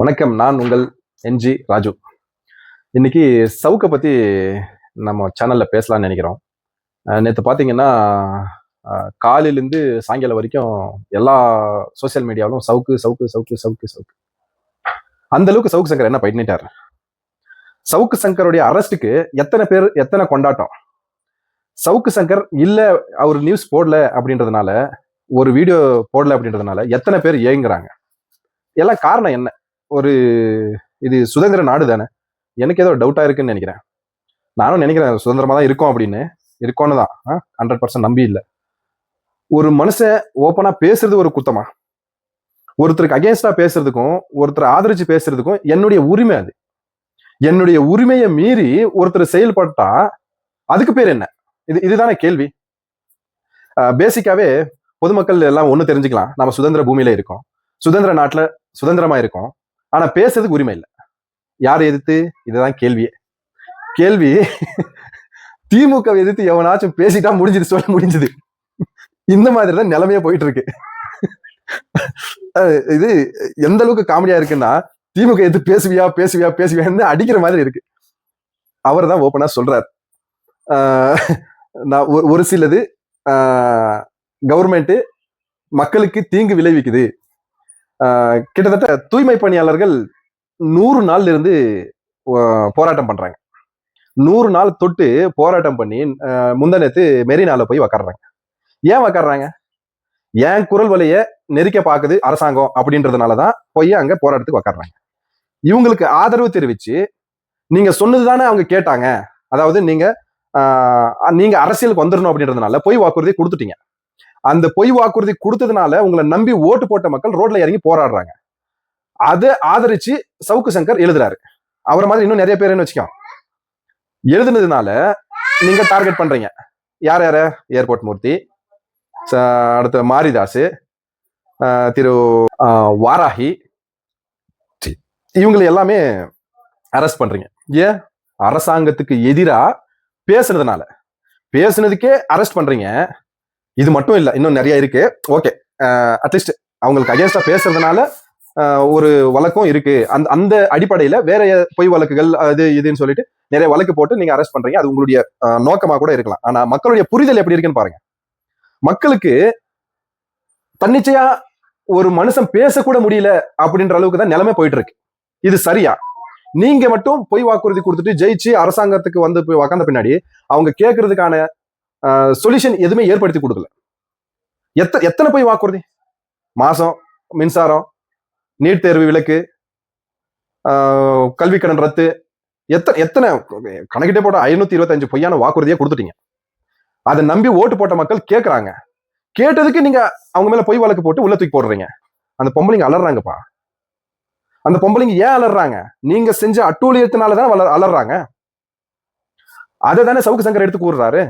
வணக்கம் நான் உங்கள் என்ஜி ராஜு. இன்னைக்கு சவுக்கை பற்றி நம்ம சேனலில் பேசலாம்னு நினைக்கிறோம். நேற்று பார்த்தீங்கன்னா காலையிலேருந்து சாயங்காலம் வரைக்கும் எல்லா சோஷியல் மீடியாவிலும் சவுக்கு சவுக்கு சவுக்கு சவுக்கு சவுக்கு. அந்த அளவுக்கு சவுக்கு சங்கர் என்ன பண்ணிட்டார் சவுக்கு சங்கருடைய அரெஸ்ட்டுக்கு எத்தனை பேர் எத்தனை கொண்டாட்டம்? சவுக்கு சங்கர் இல்லை அவர் நியூஸ் போடல அப்படின்றதுனால ஒரு வீடியோ போடல அப்படின்றதுனால எத்தனை பேர் ஏங்குறாங்க? எல்லாம் காரணம் என்ன? ஒரு இது சுதந்திர நாடு தானே? எனக்கு ஏதோ டவுட்டாக இருக்குன்னு நினைக்கிறேன். நானும் நினைக்கிறேன் சுதந்திரமாக தான் இருக்கும் அப்படின்னு. இருக்கோன்னு தான். ஹண்ட்ரட் பர்சன்ட் நம்பி இல்லை. ஒரு மனுஷன் ஓப்பனாக பேசுறது ஒரு குத்தமா? ஒருத்தருக்கு அகேன்ஸ்டா பேசுறதுக்கும் ஒருத்தர் ஆதரிச்சு பேசுறதுக்கும் என்னுடைய உரிமை அது. என்னுடைய உரிமையை மீறி ஒருத்தர் செயல்பட்டா அதுக்கு பேர் என்ன? இது இதுதானே கேள்வி. பேசிக்காவே பொதுமக்கள் எல்லாம் ஒன்று தெரிஞ்சுக்கலாம். நம்ம சுதந்திர பூமியில இருக்கோம். சுதந்திர நாட்டில் சுதந்திரமா இருக்கோம். ஆனா பேசுறதுக்கு உரிமை இல்லை. யார் எதிர்த்து? இதுதான் கேள்வியே கேள்வி திமுக எதிர்த்து எவனாச்சும் பேசிட்டா முடிஞ்சது சொல்ல முடிஞ்சது. இந்த மாதிரி தான் நிலைமையா போயிட்டு இருக்கு இது எந்த அளவுக்கு காமெடியா இருக்குன்னா திமுக எதிர்த்து பேசுவியா பேசுவியா பேசுவியான்னு அடிக்கிற மாதிரி இருக்கு. அவர் தான் ஓப்பனா சொல்றார். நான் ஒரு- சிலது கவர்மெண்ட் மக்களுக்கு தீங்கு விளைவிக்குது. கிட்டத்தட்ட தூய்மை பணியாளர்கள் நூறு நாள்ல இருந்து போராட்டம் பண்றாங்க. நூறு நாள் தொட்டு போராட்டம் பண்ணி முந்தனத்து மெரினால போய் உக்காடுறாங்க ஏன் உக்காடுறாங்க ஏன் குரல் வலைய நெருக்க பாக்குது அரசாங்கம் அப்படின்றதுனாலதான் போய் அங்க போராட்டத்துக்கு உக்காடுறாங்க இவங்களுக்கு ஆதரவு தெரிவிச்சு நீங்க சொன்னதுதானே அவங்க கேட்டாங்க. அதாவது நீங்க நீங்க அரசியலுக்கு வந்துடணும் அப்படின்றதுனால போய் வாக்குறுதி கொடுத்துட்டீங்க. அந்த பொய் வாக்குறுதி கொடுத்ததுனால உங்களை நம்பி ஓட்டு போட்ட மக்கள் ரோட்ல இறங்கி போராடுறாங்க. அதை ஆதரிச்சு சவுக்கு சங்கர் எழுதுறாரு. அவரை மாதிரி இன்னும் நிறைய பேர் வச்சுக்கோ. எழுதுனதுனால நீங்க டார்கெட் பண்றீங்க. யார் யார? ஏர்போர்ட் மூர்த்தி ச- மாரிதாஸ் திரு வாராஹி வாராகி. இவங்களை எல்லாமே அரெஸ்ட் பண்றீங்க. ஏன்? அரசாங்கத்துக்கு எதிராக பேசுனதுனால. பேசுனதுக்கே அரெஸ்ட் பண்றீங்க. இது மட்டும் இல்லை இன்னும் நிறைய இருக்கு. ஓகே அட்லீஸ்ட் அவங்களுக்கு அகேன்ஸ்டா பேசுறதுனால ஆஹ், ஒரு வழக்கம் இருக்கு. அந்த அந்த அடிப்படையில வேற பொய் வழக்குகள் அது இதுன்னு சொல்லிட்டு நிறைய வழக்கு போட்டு நீங்க அரெஸ்ட் பண்றீங்க. அது உங்களுடைய நோக்கமா கூட இருக்கலாம். ஆனா மக்களுடைய புரிதல் எப்படி இருக்குன்னு பாருங்க. மக்களுக்கு தன்னிச்சையா ஒரு மனுஷன் பேசக்கூட முடியல அப்படின்ற அளவுக்கு தான் நிலைமை போயிட்டு இருக்கு. இது சரியா? நீங்க மட்டும் பொய் வாக்குறுதி கொடுத்துட்டு ஜெயிச்சு அரசாங்கத்துக்கு வந்து போய் உக்காந்த பின்னாடி அவங்க கேட்கறதுக்கான சொல்யூஷன் எதுவுமே ஏற்படுத்தி கொடுக்கல. எத்த எத்தனை போய் வாக்குறுதி? மாசம் மின்சாரம் நீட் தேர்வு விலக்கு கல்வி கடன் ரத்து எத்தனை எத்தனை கணக்கிட்டே போட்ட ஐநூத்தி இருபத்தஞ்சு பொய்யான வாக்குறுதியை கொடுத்துட்டீங்க. அதை நம்பி ஓட்டு போட்ட மக்கள் கேட்கறாங்க கேட்டதுக்கு நீங்க அவங்க மேல பொய் வழக்கு போட்டு உள்ள தூக்கி போடுறீங்க. அந்த பொம்பளைங்க அலறாங்கப்பா. அந்த பொம்பளைங்க ஏன் அலறாங்க? நீங்க செஞ்ச அட்டூழியத்தினாலதான் வள அலறாங்க. அதை தானே சவுக்கு சங்கர் எடுத்து கூறுறாரு?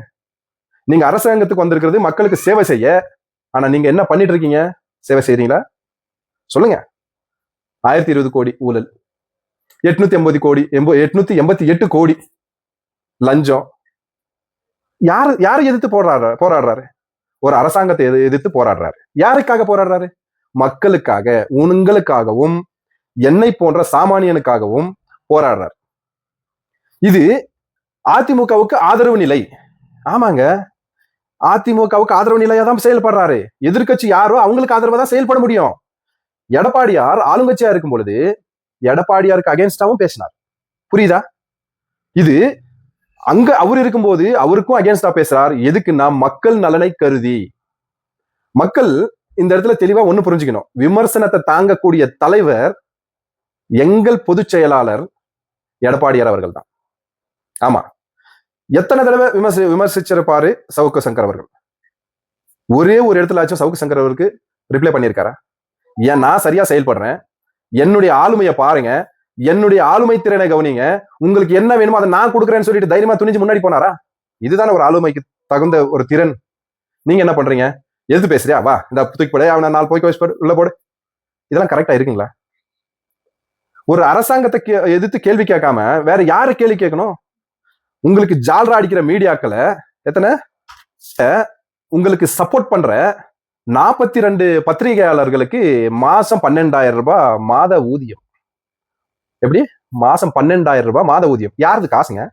நீங்க அரசாங்கத்துக்கு வந்திருக்கிறது மக்களுக்கு சேவை செய்ய. ஆனா நீங்க என்ன பண்ணிட்டு இருக்கீங்க சேவை செய்யறீங்களா சொல்லுங்க. ஆயிரத்தி இருபது கோடி ஊழல். எட்நூத்தி எண்பது கோடி எண்ப எட்நூத்தி எண்பத்தி எட்டு கோடி லஞ்சம். யாரு யாரை எதிர்த்து போராடுற போராடுறாரு? ஒரு அரசாங்கத்தை எது எதிர்த்து போராடுறாரு. யாருக்காக போராடுறாரு? மக்களுக்காக உங்களுக்காகவும் என்னை போன்ற சாமானியனுக்காகவும் போராடுறாரு. இது அதிமுகவுக்கு ஆதரவு நிலை. ஆமாங்க. அதிமுகவுக்கு ஆதரவு நிலையா தான் செயல்படுறாரு. எதிர்கட்சி யாரோ அவங்களுக்கு ஆதரவா தான் செயல்பட முடியும். எடப்பாடியார் ஆளுங்கட்சியா இருக்கும் பொழுது எடப்பாடியாருக்கு அகேன்ஸ்டாவும் பேசினார். புரியுதா? இது அங்க அவர் இருக்கும்போது அவருக்கும் அகேன்ஸ்டா பேசுறார். எதுக்குன்னா மக்கள் நலனை கருதி. மக்கள் இந்த இடத்துல தெளிவா ஒண்ணு புரிஞ்சுக்கணும். விமர்சனத்தை தாங்கக்கூடிய தலைவர் எங்கள் பொதுச் செயலாளர் எடப்பாடியார் அவர்கள் தான் ஆமா. எத்தனை தடவை விமர்சி விமர்சிச்சிருப்பாரு சவுக்கு சங்கர் அவர்கள்? ஒரே ஒரு இடத்துல ஆச்சும் சவுக்கு சங்கர் அவருக்கு ரிப்ளை பண்ணியிருக்காரா? ஏன் நான் சரியா செயல்படுறேன்? என்னுடைய ஆளுமையை பாருங்க. என்னுடைய ஆளுமை திறனை கவனிங்க. உங்களுக்கு என்ன வேணுமோ அதை நான் கொடுக்குறேன்னு சொல்லிட்டு தைரியமா துணிஞ்சு முன்னாடி போனாரா? இதுதானே ஒரு ஆளுமைக்கு தகுந்த ஒரு திறன். நீங்க என்ன பண்றீங்க? எது பேசுறியா? வா இந்த தூக்கி போடு அவனை நாலு போய்க்கு வச்சு உள்ள போடு. இதெல்லாம் கரெக்டா இருக்குங்களா? ஒரு அரசாங்கத்தை கே- எதிர்த்து கேள்வி கேட்காம வேற யாரை கேள்வி கேட்கணும்? உங்களுக்கு ஜால்ரா அடிக்கிற மீடியாக்களை எத்தனை? உங்களுக்கு சப்போர்ட் பண்ற நாற்பத்தி ரெண்டு பத்திரிகையாளர்களுக்கு மாசம் பன்னெண்டாயிரம் ரூபாய் மாத ஊதியம். எப்படி? மாசம் பன்னெண்டாயிரம் ரூபாய் மாத ஊதியம். யாருது காசுங்க?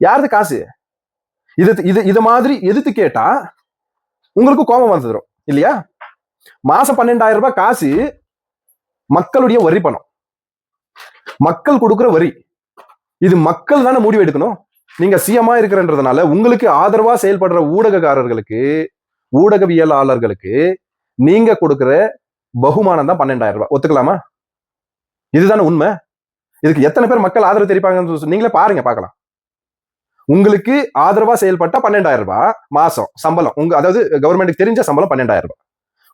யாருது காசு? இது இது இது மாதிரி எதிர்த்து கேட்டா உங்களுக்கு கோபம் வந்துடும் இல்லையா? மாசம் பன்னெண்டாயிரம் ரூபாய் காசு மக்களுடைய வரி பணம். மக்கள் கொடுக்குற வரி. இது மக்கள் தானே முடிவு எடுக்கணும்? நீங்க சிஎம்மா இருக்கிறன்றதுனால உங்களுக்கு ஆதரவா செயல்படுற ஊடகக்காரர்களுக்கு ஊடகவியலாளர்களுக்கு நீங்க கொடுக்கிற பகுமானம் தான் பன்னெண்டாயிரம் ரூபாய். ஒத்துக்கலாமா? இதுதானே உண்மை? இதுக்கு எத்தனை பேர் மக்கள் ஆதரவு தெரிவிப்பாங்கன்னு சொல்லி நீங்களே பாருங்க பார்க்கலாம். உங்களுக்கு ஆதரவா செயல்பட்டா பன்னெண்டாயிரம் ரூபாய் மாசம் சம்பளம். உங்க அதாவது கவர்மெண்ட்டுக்கு தெரிஞ்ச சம்பளம் பன்னெண்டாயிரம் ரூபாய்.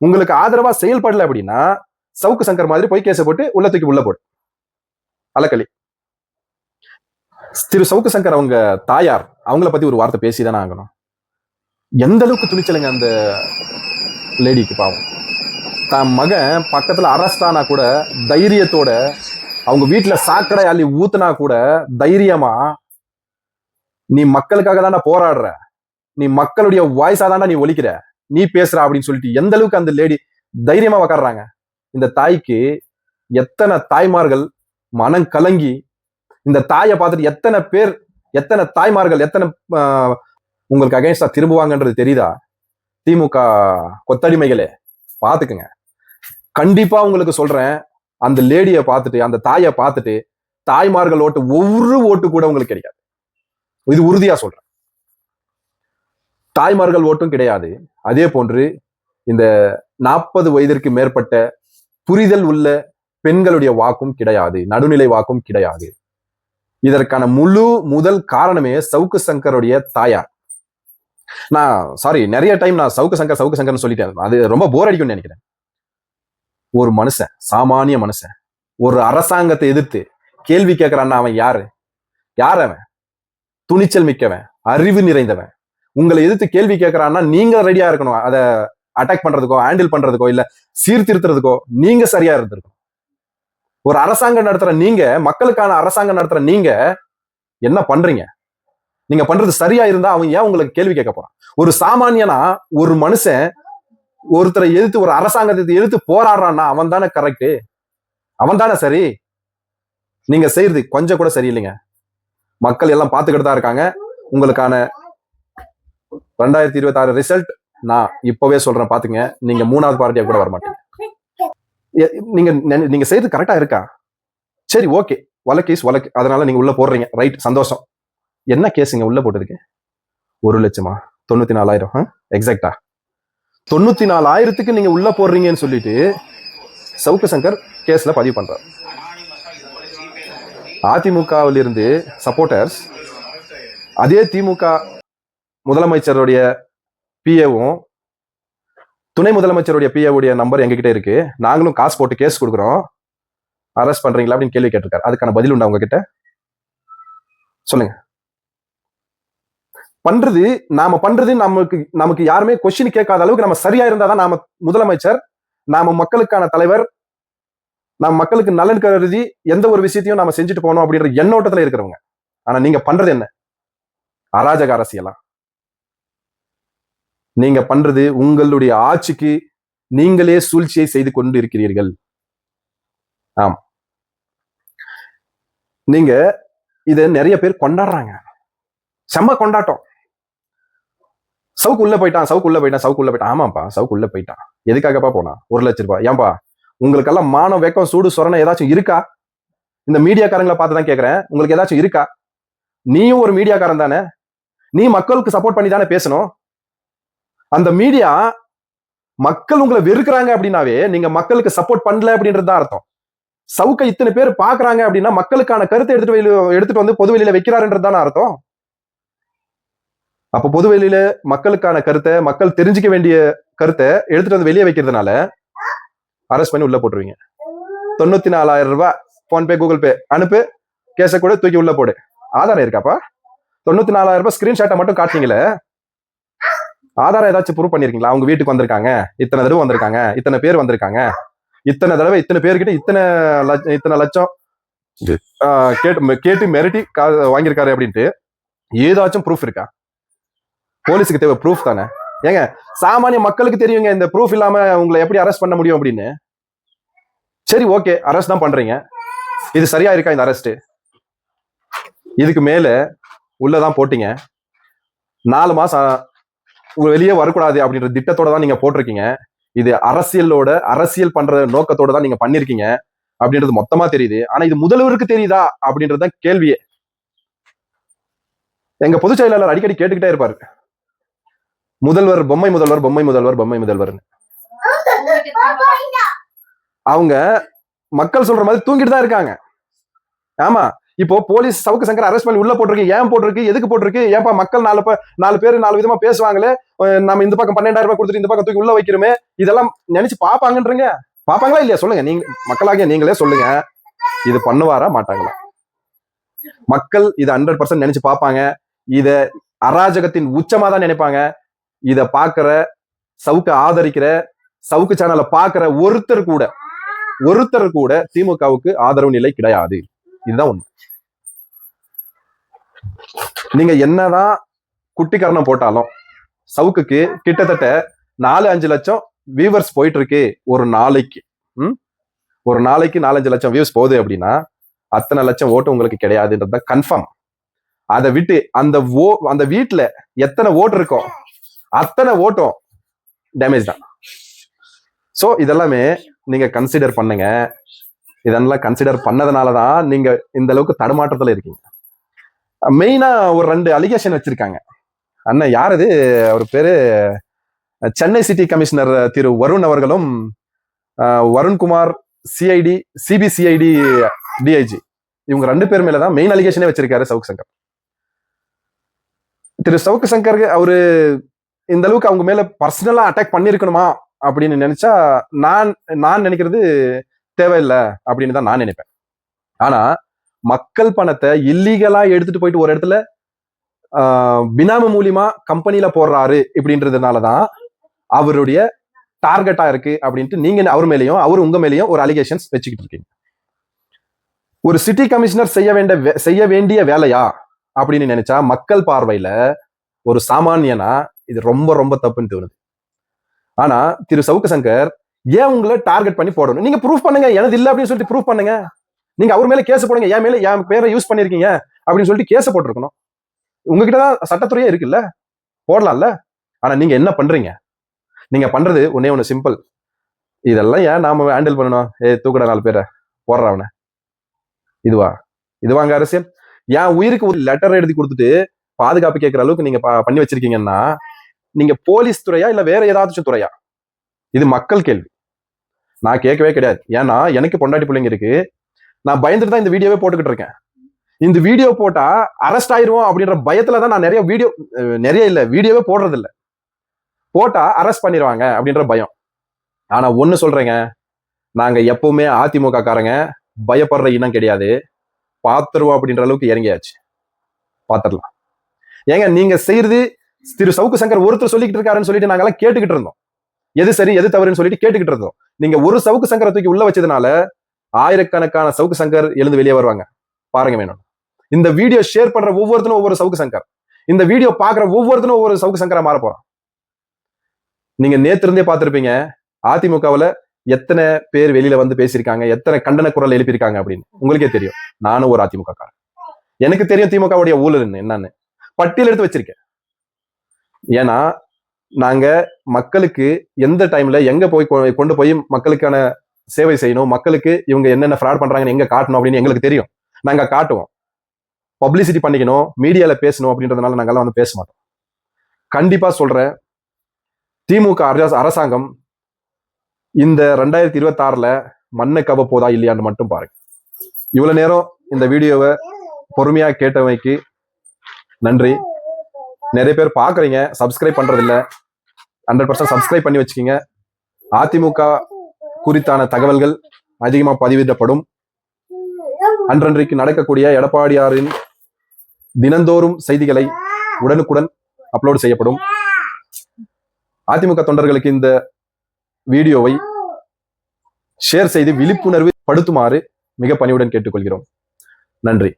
உங்களுக்கு ஆதரவா செயல்படல அப்படின்னா சவுக்கு சங்கர் மாதிரி போய் கேஸை போட்டு உள்ள தூக்கி உள்ள போடு. அலக்களி திரு சவுக்கு சங்கர் அவங்க தாயார் அவங்கள பத்தி ஒரு வார்த்தை பேசிதானே ஆகணும். எந்த அளவுக்கு துணிச்சலுங்க அந்த லேடிக்கு பாவம். தான் மகன் பக்கத்துல அரெஸ்ட் ஆனா கூட தைரியத்தோட அவங்க வீட்டுல சாக்கடை அள்ளி ஊத்துனா கூட தைரியமா நீ மக்களுக்காக தானே போராடுற. நீ மக்களுடைய வாய்ஸா தானே நீ ஒலிக்கிற. நீ பேசுற அப்படின்னு சொல்லிட்டு எந்த அளவுக்கு அந்த லேடி தைரியமா உக்காடுறாங்க இந்த தாய்க்கு எத்தனை தாய்மார்கள் மனம் கலங்கி இந்த தாயை பார்த்துட்டு எத்தனை பேர் எத்தனை தாய்மார்கள் எத்தனை ஆஹ், உங்களுக்கு அகைன்ஸ்டா திரும்புவாங்கன்றது தெரியுதா? திமுக கொத்தடிமைகளே பார்த்துக்குங்க. கண்டிப்பா உங்களுக்கு சொல்றேன் அந்த லேடியை பார்த்துட்டு அந்த தாயை பார்த்துட்டு தாய்மார்கள் ஓட்டு ஒவ்வொரு ஓட்டு கூட உங்களுக்கு கிடைக்காது. இது உறுதியா சொல்றேன். தாய்மார்கள் ஓட்டும் கிடையாது. அதே போன்று இந்த நாற்பது வயதிற்கு மேற்பட்ட புரிதல் உள்ள பெண்களுடைய வாக்கும் கிடையாது நடுநிலை வாக்கும் கிடையாது. இதற்கான முழு முதல் காரணமே சவுக்கு சங்கருடைய தாயார். நான் சாரி நிறைய டைம் நான் சவுக்கு சங்கர் சவுக்கு சங்கர்னு சொல்லிட்டேன். அது ரொம்ப போர் அடிக்கும்னு நினைக்கிறேன். ஒரு மனுஷன் சாமானிய மனுஷன் ஒரு அரசாங்கத்தை எதிர்த்து கேள்வி கேட்கிறான்னா அவன் யாரு? யார் அவன்? துணிச்சல் மிக்கவன் அறிவு நிறைந்தவன். உங்களை எதிர்த்து கேள்வி கேட்கறான்னா நீங்க ரெடியா இருக்கணும். அதை அட்டாக் பண்றதுக்கோ ஹேண்டில் பண்றதுக்கோ இல்ல சீர்திருத்துறதுக்கோ நீங்க சரியா இருந்திருக்கணும். ஒரு அரசாங்கம் நடத்துற நீங்க மக்களுக்கான அரசாங்கம் நடத்துற நீங்க என்ன பண்றீங்க? நீங்க பண்றது சரியா இருந்தா அவன் ஏன் உங்களுக்கு கேள்வி கேட்க போறான் ஒரு சாமானியனா ஒரு மனுஷன் ஒருத்தரை எதிர்த்து ஒரு அரசாங்கத்தை எதிர்த்து போராடுறான்னா அவன் தானே கரெக்ட் அவன் தானே சரி? நீங்க செய்யறது கொஞ்சம் கூட சரியில்லைங்க. மக்கள் எல்லாம் பார்த்துக்கிட்டு தான் இருக்காங்க. உங்களுக்கான ரெண்டாயிரத்தி இருபத்தி ஆறு ரிசல்ட் நான் இப்பவே சொல்றேன் பாத்துங்க நீங்க மூணாவது பார்ட்டியா கூட வர மாட்டீங்க நீங்க நீங்க செய்யறது கரெக்டா இருக்கா? சரி ஓகே வழக்கு இஸ் வழக்கு. அதனால நீங்க உள்ள போடுறீங்க. ரைட் சந்தோஷம். என்ன கேஸுங்க உள்ள போட்டிருக்கு? ஒரு லட்சமா? தொண்ணூத்தி நாலாயிரம் எக்ஸாக்டா தொண்ணூத்தி நாலாயிரத்துக்கு நீங்க உள்ள போடுறீங்கன்னு சொல்லிட்டு சவுக்கு சங்கர் கேஸ்ல பதிவு பண்றார். அதிமுகவில் இருந்து சப்போர்ட்டர்ஸ் அதே திமுக முதலமைச்சருடைய பிஏவும் துணை முதலமைச்சருடைய பிஏவுடைய நம்பர் எங்ககிட்ட இருக்கு. நாங்களும் காசு போட்டு கேஸ் கொடுக்குறோம். அரெஸ்ட் பண்றீங்களா அப்படின்னு கேள்வி கேட்டிருக்காரு. அதுக்கான பதில் உண்டா உங்ககிட்ட? சொல்லுங்க. பண்றது நாம பண்றது நமக்கு நமக்கு யாருமே கொஸ்டின் கேட்காத அளவுக்கு நம்ம சரியா இருந்தாதான் நாம முதலமைச்சர் நாம மக்களுக்கான தலைவர் நம்ம மக்களுக்கு நலன் கருதி எந்த ஒரு விஷயத்தையும் நாம செஞ்சுட்டு போகணும் அப்படின்ற எண்ணோட்டத்துல இருக்கிறவங்க. ஆனா நீங்க பண்றது என்ன? அராஜக அரசியலாம் நீங்க பண்றது உங்களுடைய ஆட்சிக்கு நீங்களே சூழ்ச்சியை செய்து கொண்டு இருக்கிறீர்கள் ஆம். நீங்க இத நிறைய பேர் கொண்டாடுறாங்க. செம்ம கொண்டாட்டம். சவுக்கு உள்ள போயிட்டான் சவுக்கு உள்ள போயிட்டான் சவுக்கு உள்ள போயிட்டான். ஆமாப்பா சவுக்கு உள்ள போயிட்டான். எதுக்காகப்பா போனா ஒரு லட்ச ரூபாய். ஏன்பா உங்களுக்கெல்லாம் மானம் வெக்கம் சூடு சொரணை ஏதாச்சும் இருக்கா? இந்த மீடியாக்காரங்களை பார்த்து தான் கேட்கறேன் உங்களுக்கு ஏதாச்சும் இருக்கா? நீயும் ஒரு மீடியாக்காரன் தானே? நீ மக்களுக்கு சப்போர்ட் பண்ணி தானே பேசணும்? அந்த மீடியா மக்கள் உங்களை வெறுக்கிறாங்க அப்படின்னாவே நீங்க மக்களுக்கு சப்போர்ட் பண்ணல அப்படின்றது தான் அர்த்தம். சவுக்கை இத்தனை பேர் பாக்குறாங்க அப்படின்னா மக்களுக்கான கருத்தை எடுத்துட்டு எடுத்துட்டு வந்து பொதுவெளியில வைக்கிறாருன்றது தானே அர்த்தம். அப்ப பொதுவெளியில மக்களுக்கான கருத்தை மக்கள் தெரிஞ்சுக்க வேண்டிய கருத்தை எடுத்துட்டு வந்து வெளியே வைக்கிறதுனால அரெஸ்ட் பண்ணி உள்ள போட்டுருவீங்க. தொண்ணூத்தி நாலாயிரம் ரூபாய் போன்பே கூகுள் பே அனுப்பு கேஸை கூட தூக்கி உள்ள போடு. ஆதாரம் இருக்காப்பா? தொண்ணூத்தி நாலாயிரம் ரூபாய் ஸ்கிரீன்ஷாட்டை மட்டும் காட்டுனீங்களே. ஆதாரம் ஏதாச்சும் ப்ரூவ் பண்ணிருக்கீங்களா? அவங்க வீட்டுக்கு வந்திருக்காங்க. இத்தனை தடவை வந்திருக்காங்க. இத்தனை பேர் வந்திருக்காங்க. இத்தனை தடவை இத்தனை பேர்கிட்ட இத்தனை இத்தனை லட்சம் கேட்டு கேட்டு மிரட்டி வாங்கியிருக்காரு அப்படின்ட்டு ஏதாச்சும் ப்ரூஃப் இருக்கா? போலீஸுக்கு தேவை ப்ரூஃப் தானே? ஏங்க சாமானிய மக்களுக்கு தெரியுங்க இந்த ப்ரூஃப் இல்லாம உங்களை எப்படி அரெஸ்ட் பண்ண முடியும் அப்படின்னு. சரி ஓகே அரெஸ்ட் தான் பண்றீங்க. இது சரியா இருக்கா இந்த அரெஸ்ட் இதுக்கு மேல உள்ளதான் போட்டீங்க. நாலு மாசம் உங்க வெளியே வரக்கூடாது அப்படின்ற திட்டத்தோட தான் நீங்க போட்டிருக்கீங்க. இது அரசியலோட அரசியல் பண்ற நோக்கத்தோட தான் நீங்க பண்ணிருக்கீங்க அப்படின்றது மொத்தமா தெரியுது. ஆனா இது முதல்வருக்கு தெரியுதா அப்படின்றது தான் கேள்வியே. எங்க பொதுச் செயலாளர் அடிக்கடி கேட்டுக்கிட்டே இருப்பாரு. முதல்வர் பொம்மை முதல்வர் பொம்மை முதல்வர் பொம்மை முதல்வர் அவங்க மக்கள் சொல்ற மாதிரி தூங்கிட்டு தான் இருக்காங்க. ஆமா. இப்போ போலீஸ் சவுக்கு சங்கர் அரெஸ்ட் பண்ணி உள்ள போட்டிருக்கு ஏன் போட்டிருக்கு எதுக்கு போட்டிருக்கு ஏன்பா மக்கள் நாலு நாலு பேர் நாலு விதமா பேசுவாங்களே நம்ம இந்த பக்கம் பன்னெண்டாயிரம் ரூபாய் கொடுத்துட்டு இந்த பக்கம் தூக்கி உள்ள வைக்கிறோமே இதெல்லாம் நினைச்சு பாப்பாங்கன்றீங்க பாப்பாங்களா இல்லையா? சொல்லுங்க நீங்க மக்களாகிய நீங்களே சொல்லுங்க. இது பண்ணுவாரா மாட்டாங்களா? மக்கள் இதை ஹண்ட்ரட் பர்சன்ட் நினைச்சு பார்ப்பாங்க. இத அராஜகத்தின் உச்சமா தான் நினைப்பாங்க. இத பாக்குற சவுக்கு ஆதரிக்கிற சவுக்கு சேனலை பாக்குற ஒருத்தர் கூட ஒருத்தர் கூட திமுகவுக்கு ஆதரவு நிலை கிடையாது. இதுதான் ஒண்ணு. நீங்க என்னதான் குட்டிக்கரணம் போட்டாலும் சவுக்குக்கு கிட்டத்தட்ட நாலு அஞ்சு லட்சம் வியூவர்ஸ் போயிட்டு இருக்கு ஒரு நாளைக்கு. ம்? ஒரு நாளைக்கு நாலஞ்சு லட்சம் வியூஸ் போகுது அப்படின்னா அத்தனை லட்சம் ஓட்டு உங்களுக்கு கிடையாதுன்றது தான் கன்ஃபார்ம் அதை விட்டு அந்த ஓ அந்த வீட்டில் எத்தனை ஓட்டு இருக்கோ அத்தனை ஓட்டும் டேமேஜ் தான். ஸோ இதெல்லாமே நீங்கள் கன்சிடர் பண்ணுங்க. இதெல்லாம் கன்சிடர் பண்ணதுனால தான் நீங்கள் இந்த அளவுக்கு தடுமாற்றத்தில் இருக்கீங்க. மெயினாக ஒரு ரெண்டு அலிகேஷன் வச்சுருக்காங்க. அண்ணன் யார் இது? அவர் பேர் சென்னை சிட்டி கமிஷனர் திரு வருண் அவர்களும் வருண்குமார் சிஐடி சிபிசிஐடி டிஐஜி இவங்க ரெண்டு பேர் மேல தான் மெயின் அலிகேஷனே வச்சிருக்காரு சவுக் சங்கர். திரு சவுக்கு சங்கர் அவரு இந்த அளவுக்கு அவங்க மேல பர்சனலா அட்டாக் பண்ணிருக்கணுமா அப்படின்னு நினைச்சா நான் நான் நினைக்கிறது தேவையில்லை அப்படின்னு தான் நான் நினைப்பேன். ஆனா மக்கள் பணத்தை இல்லீகலா எடுத்துட்டு போயிட்டு ஒரு இடத்துல ஆஹ், பினாமி மூலியமா கம்பெனில போடுறாரு இப்படின்றதுனாலதான் அவருடைய டார்கெட்டா இருக்கு அப்படின்ட்டு நீங்க அவர் மேலேயும் அவர் உங்க மேலேயும் ஒரு அலிகேஷன்ஸ் வச்சுக்கிட்டு இருக்கீங்க. ஒரு சிட்டி கமிஷனர் செய்ய வேண்டிய வே- செய்ய வேண்டிய வேலையா அப்படின்னு நினைச்சா மக்கள் பார்வையில ஒரு சாமானியனா இது ரொம்ப ரொம்ப தப்புன்னு தோணுது. ஆனா திரு சவுக்கு சங்கர் ஏன் உங்களை டார்கெட் பண்ணி போடணும்? நீங்க ப்ரூஃப் பண்ணுங்க எனது இல்லை அப்படின்னு சொல்லிட்டு ப்ரூஃப் பண்ணுங்க. நீங்க அவர் மேல கேஸ் போடுங்க என் மேல என் பேரை யூஸ் பண்ணிருக்கீங்க அப்படின்னு சொல்லிட்டு கேஸ் போட்டிருக்கணும். உங்ககிட்ட தான் சட்டத்துறையே இருக்குல்ல? போடலாம்ல? ஆனா நீங்க என்ன பண்றீங்க? நீங்க பண்றது ஒன்னே ஒன்று சிம்பிள் இதெல்லாம் ஏன் நாம ஹேண்டில் பண்ணணும்? ஏ தூக்கட நாலு பேரை. போடுற அவனை. இதுவா? இதுவாங்க அரசியல்? என் உயிருக்கு ஒரு லெட்டர் எழுதி கொடுத்துட்டு பாதுகாப்பு கேட்குற அளவுக்கு நீங்க பண்ணி வச்சிருக்கீங்கன்னா நீங்க போலீஸ் துறையா இல்ல வேற ஏதாச்சும் துறையா? இது மக்கள் கேள்வி. நான் கேட்கவே கிடையாது. ஏன்னா எனக்கு பொண்டாட்டி பிள்ளைங்க இருக்கு. நான் பயந்துட்டு தான் இந்த வீடியோவே போட்டுக்கிட்டு இருக்கேன். இந்த வீடியோ போட்டா அரெஸ்ட் ஆயிருவோம் அப்படின்ற பயத்துல தான் நான் நிறைய வீடியோ நிறைய இல்லை வீடியோவே போடுறது இல்லை போட்டா அரெஸ்ட் பண்ணிடுவாங்க அப்படின்ற பயம். ஆனா ஒன்று சொல்றேங்க. நாங்க எப்பவுமே அதிமுக காரங்க. பயப்படுற இனம் கிடையாது. பாத்துருவோம் அப்படின்ற அளவுக்கு இறங்கியாச்சு. பார்த்துடலாம் ஏங்க நீங்க செய்யறது திரு சவுக்கு சங்கர் ஒருத்தர் சொல்லிக்கிட்டு இருக்காருன்னு சொல்லிட்டு நாங்கெல்லாம் கேட்டுக்கிட்டு இருந்தோம். எது சரி எது தவறுன்னு சொல்லிட்டு கேட்டுக்கிட்டு இருந்தோம். நீங்க ஒரு சவுக்கு சங்கரை தூக்கி உள்ள வச்சதுனால ஆயிரக்கணக்கான சவுக்கு சங்கர் எழுந்து வெளியே வருவாங்க. பாருங்க வேணும் இந்த வீடியோ ஷேர் பண்ற ஒவ்வொருத்தனும் ஒவ்வொரு சவுக்கு சங்கர். இந்த வீடியோ பாக்குற ஒவ்வொருத்தனும் ஒவ்வொரு சவுக்கு சங்கரா மாற போறான். நீங்க நேத்து இருந்தே பார்த்திருப்பீங்க அதிமுகவுல எத்தனை பேர் வெளியில வந்து பேசியிருக்காங்க எத்தனை கண்டன குரல் எழுப்பியிருக்காங்க அப்படின்னு. உங்களுக்கே தெரியும். நானும் ஒரு அதிமுக காரன் எனக்கு தெரியும் திமுகவுடைய ஊழல் என்னன்னு. பட்டியல் எடுத்து வச்சிருக்கேன். ஏன்னா நாங்க மக்களுக்கு எந்த டைம்ல எங்க போய் கொ- கொண்டு போய் மக்களுக்கான சேவை செய்யணும் மக்களுக்கு இவங்க என்னென்ன ஃப்ராட் பண்றாங்கன்னு எங்க காட்டணும் அப்படின்னு எங்களுக்கு தெரியும். நாங்க காட்டுவோம். பப்ளிசிட்டி பண்ணிக்கணும் மீடியால பேசணும் அப்படின்றதுனால நாங்கெல்லாம் வந்து பேச மாட்டோம். கண்டிப்பா சொல்றேன். திமுக அரசாங்கம் இந்த ரெண்டாயிரத்தி இருபத்தாறுல மண்ணை கவ போதா இல்லையான்னு மட்டும் பாருங்க. இவ்வளவு நேரம் இந்த வீடியோவை பொறுமையா கேட்டவைக்கு நன்றி. நிறைய பேர் பாக்குறீங்க சப்ஸ்கிரைப் பண்றதில்லை. ஹண்ட்ரட் பர்சன்ட் சப்ஸ்கிரைப் பண்ணி வச்சுக்கோங்க. அதிமுக குறித்தான தகவல்கள் அதிகமாக பதிவிடப்படும். அன்றன்றைக்கு நடக்கக்கூடிய எடப்பாடியாரின் தினந்தோறும் செய்திகளை உடனுக்குடன் அப்லோடு செய்யப்படும். அதிமுக தொண்டர்களுக்கு இந்த வீடியோவை ஷேர் செய்து விழிப்புணர்வு படுத்துமாறு மிக பணிவுடன் கேட்டுக்கொள்கிறோம். நன்றி.